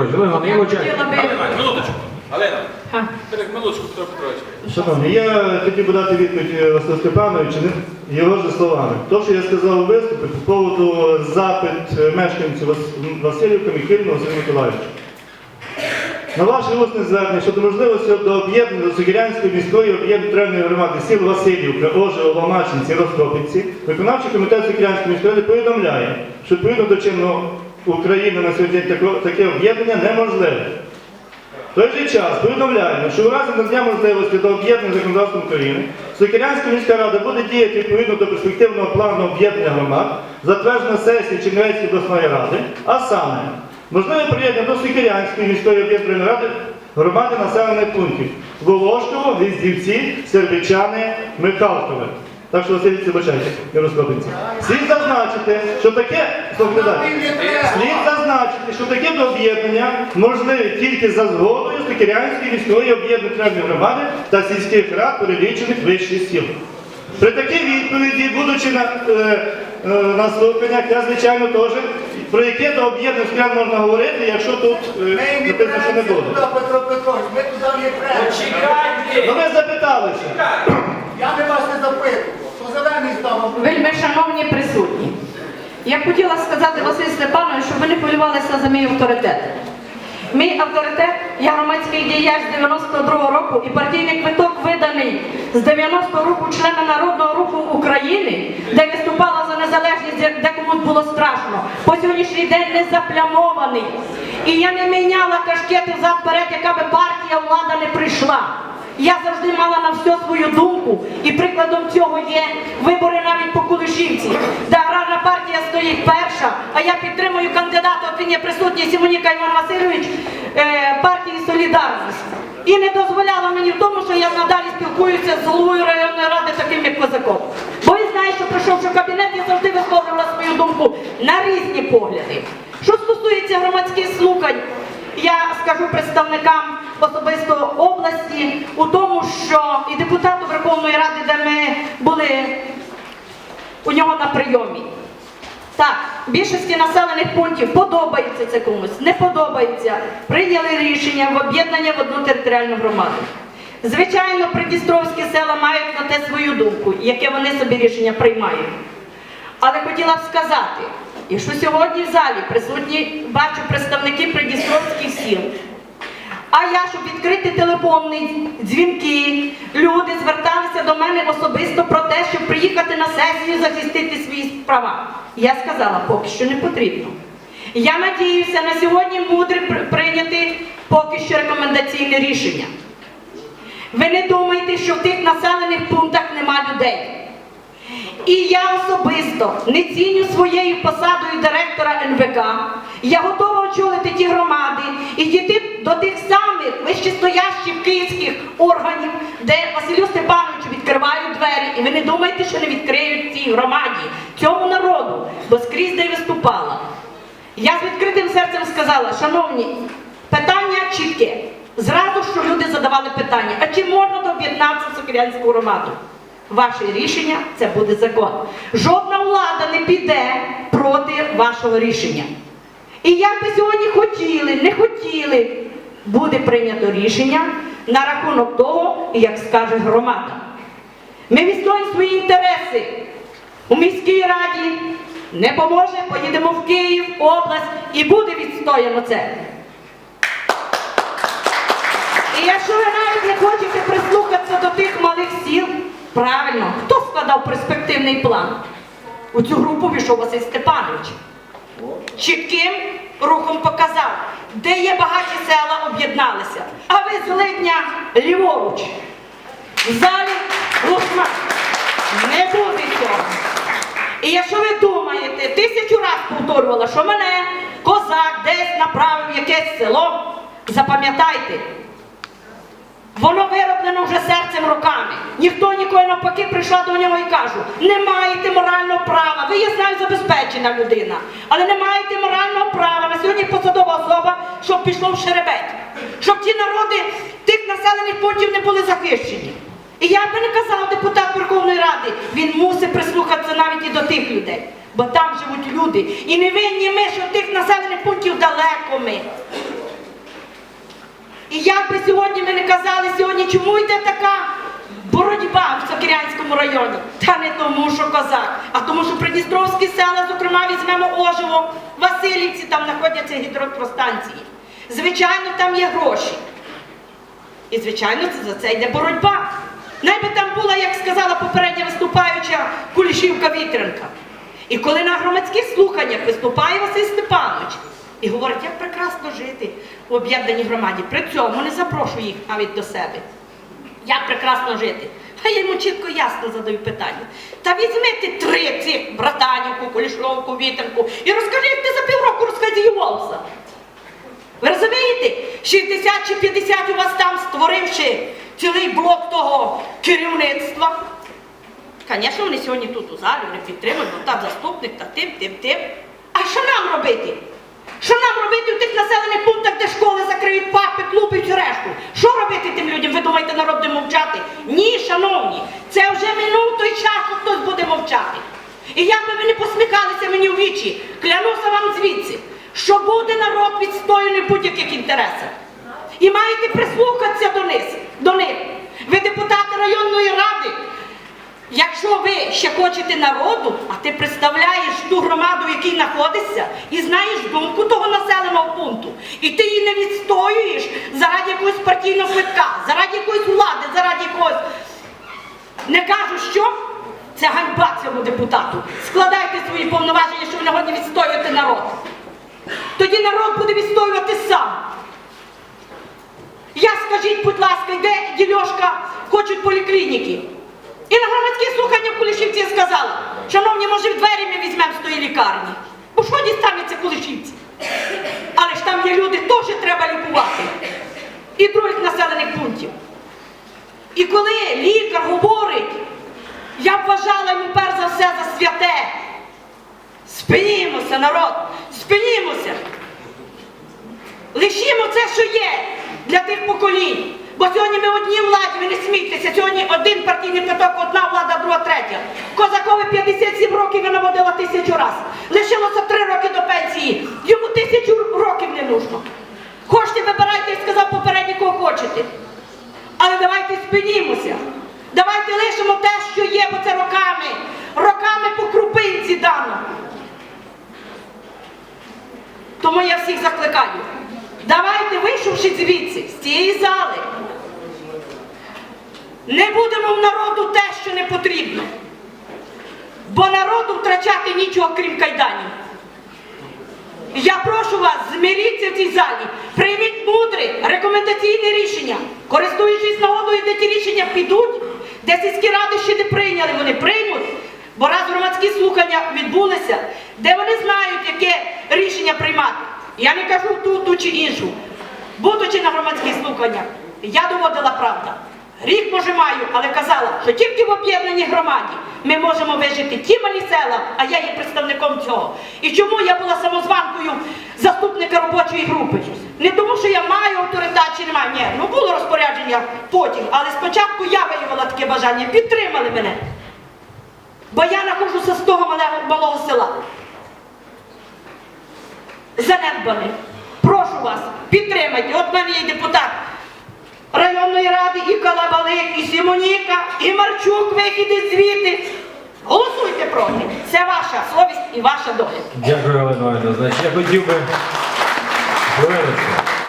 Галина. Хотіла би- Галина, минуточку. Галина, минуточку, Петро Петрович. Шановні, я хотів би дати відповідь е, Василю Степановичу його ж словами. То, що я сказав у виступі по поводу запит е, мешканців Вас- Васильівки Михайлівна Василь Миколаївича. На ваше усне звернення щодо можливості до об'єднання до Сокирянської міської об'єднаної громади сіл Васильівка, Ожево, Ломачинці, Ростопівці, виконавчий комітет Сокирянської міської повідомляє, що відповідно до чинного України на сьогодні таке об'єднання неможливе. В той же час повідомляємо, що у разі надання можливості до об'єднання законодавством України Сокирянська міська рада буде діяти відповідно до перспективного плану об'єднання громад, затверджено сесії Чернівецької обласної ради, а саме можливе приєднання до Сокирянської міської об'єднаної ради громади населених пунктів Волошково, Гвіздівці, Сербичани, Михалкове. Так що Васильівці, бачайте, не розходиться. Слід зазначити, що таке. Слід зазначити, що таке до об'єднання можливе тільки за згодою Сокирянської міської об'єднаної громади та сільських рад перелічених вищих сіл. При такій відповіді, будучи на, е, е, на слуханнях, я звичайно теж про яке до об'єднання сільських можна говорити, якщо тут е, не написано, що не буде. Петро Петрович, ми туди не. Ну ви запиталися. Я не вас не запитував. Вельми шановні присутні. Я хотіла сказати Василь Степанович, щоб ви не хвилювалися за мій авторитет. Мій авторитет, я громадський діяч з 92-го року і партійний квиток виданий з 90-го року члена Народного руху України, де виступала за незалежність, де- комусь було страшно. По сьогоднішній день не заплямований. І я не міняла кашкети взад яка би партія влада не прийшла. Я завжди мала на все свою думку, і прикладом цього є вибори навіть по Кулишівці, де аграрна партія стоїть перша, а я підтримую кандидата, от він є присутній Сімоніка Іван Васильович е, партії Солідарність. І не дозволяла мені в тому, що я надалі спілкуюся з головою районної ради, таким як Козаков. Бо він знає, що прийшовши в кабінет, я завжди висловлювала свою думку на різні погляди. Що стосується громадських слухань, я скажу представникам особисто області у тому, що і депутату Верховної Ради, де ми були у нього на прийомі. Так, більшості населених пунктів подобається це комусь, не подобається. Прийняли рішення в об'єднання в одну територіальну громаду. Звичайно, придністровські села мають на те свою думку, яке вони собі рішення приймають. Але хотіла б сказати, якщо сьогодні в залі присутні, бачу представники придністровських сіл, а я, щоб відкрити телефонні дзвінки, люди зверталися до мене особисто про те, щоб приїхати на сесію захистити свої права. Я сказала, поки що не потрібно. Я надіюся на сьогодні пр- прийняти поки що рекомендаційне рішення. Ви не думайте, що в тих населених. І я особисто не ціню своєю посадою директора НВК. Я готова очолити ті громади і дійти до тих самих вищестоящих київських органів, де Василю Степановичу відкривають двері. І ви не думайте, що не відкриють цій громаді, цьому народу, бо скрізь де виступала. Я з відкритим серцем сказала, шановні, питання чітке. Зразу, що люди задавали питання, а чи можна доєднатися в Сокирянську громаду? Ваше рішення це буде закон. Жодна влада не піде проти вашого рішення. І як би сьогодні хотіли, не хотіли, буде прийнято рішення на рахунок того, як скаже громада. Ми відстоїмо свої інтереси у міській раді. Не поможе, поїдемо в Київ, область і буде відстояно це. І якщо ви навіть не хочете прислухатися до тих правильно, хто складав перспективний план? У цю групу війшов Василь Степанович. Чітким рухом показав, де є багаті села, об'єдналися. А ви з липня ліворуч. В залі глухма. Не буде цього. І якщо ви думаєте, тисячу раз повторювала, що мене козак десь направив якесь село, запам'ятайте, Воно вироблено вже серцем роками. Ніхто ніколи навпаки прийшла до нього і кажу, не маєте морального права. Ви є знаю забезпечена людина, але не маєте морального права на сьогодні посадова особа, щоб пішло в шеребеть, щоб ті народи тих населених пунктів не були захищені. І як би не казав депутат Верховної Ради, він мусить прислухатися навіть і до тих людей, бо там живуть люди. І не винні ми, що тих населених пунктів далеко ми. Би сьогодні ми не казали сьогодні, чому йде така боротьба в Сокирянському районі? Та не тому, що козак, а тому, що придністровські села, зокрема, візьмемо Ожево, Васильівці, там знаходяться гідроелектростанції. Звичайно, там є гроші. І, звичайно, це- за це йде боротьба. Найби там була, як сказала попередня виступаюча Кулішівка Вітренка. І коли на громадських слуханнях виступає Василь Степанович і говорить, як прекрасно жити в об'єднаній громаді, при цьому не запрошую їх навіть до себе. Як прекрасно жити. А я йому чітко ясно задаю питання. Та візьмите три цих братанівку, Кулішовку, Вітренку і розкажи, як ти за півроку розхазіювався. Ви розумієте? 60 чи 50 у вас там створивши цілий блок того керівництва. Звісно, вони сьогодні тут у залі, вони підтримують, бо там заступник, та тим, тим, тим. А що нам робити? Що нам робити в тих населених пунктах, де школи закриють папи, клуби і всю решту? Що робити тим людям? Ви думаєте, народ буде мовчати? Ні, шановні, це вже минув той час, що хтось буде мовчати. І як би ви не посміхалися мені в вічі, клянуся вам звідси, що буде народ відстояний в будь-яких інтересах. І маєте прислухатися до них, до них. Ви депутати районної ради. Якщо ви ще хочете народу, а ти представляєш ту громаду, в якій знаходишся, і знаєш думку того населеного пункту, і ти її не відстоюєш заради якогось партійного квитка, заради якоїсь влади, заради якогось. Не кажу, що це ганьба цьому депутату. Складайте свої повноваження, що ви не годні відстоювати народ. Тоді народ буде відстоювати сам. Я скажіть, будь ласка, де дільошка хочуть поліклініки? І на громадських слуханнях в Кулішівці я сказала, шановні, може в двері ми візьмемо з тої лікарні. Бо що дістанеться Кулішівці? Але ж там є люди, теж треба лікувати. І других населених пунктів. І коли лікар говорить, я вважала йому перш за все за святе. Спинімося, народ, спинімося. Лишімо це, що є для тих поколінь. Бо сьогодні ми одній владі, ви не смійтеся. Сьогодні один партійний квиток, одна влада, друга, третя. Козакові 57 років він наводила тисячу раз. Лишилося 3 роки до пенсії. Йому тисячу років не нужно. Хочете, вибирайте, сказав попередній, кого хочете. Але давайте спинімося. Давайте лишимо те, що є, бо це роками. Роками по крупинці дано. Тому я всіх закликаю. Давайте, вийшовши звідси, з цієї зали, не будемо в народу те, що не потрібно. Бо народу втрачати нічого, крім кайданів. Я прошу вас, зміріться в цій залі, прийміть мудре, рекомендаційне рішення. Користуючись нагодою, де ті рішення підуть, де сільські ради ще не прийняли, вони приймуть. Бо раз громадські слухання відбулися, де вони знають, яке рішення приймати. Я не кажу ту, ту чи іншу. Будучи на громадських слуханнях, я доводила правду. Рік може маю, але казала, що тільки в об'єднаній громаді ми можемо вижити ті малі села, а я є представником цього. І чому я була самозванкою заступника робочої групи? Не тому, що я маю авторитет чи не маю. Ні, ну було розпорядження потім, але спочатку я виявила таке бажання, підтримали мене. Бо я нахожуся з того малого, села. Занедбаний. Прошу вас, підтримайте. От мене є депутат районної ради і Калабалик, і Сімоніка, і Марчук вихід звідти. Голосуйте проти. Це ваша совість і ваша доля. Дякую, Олена. Значить, я хотів би.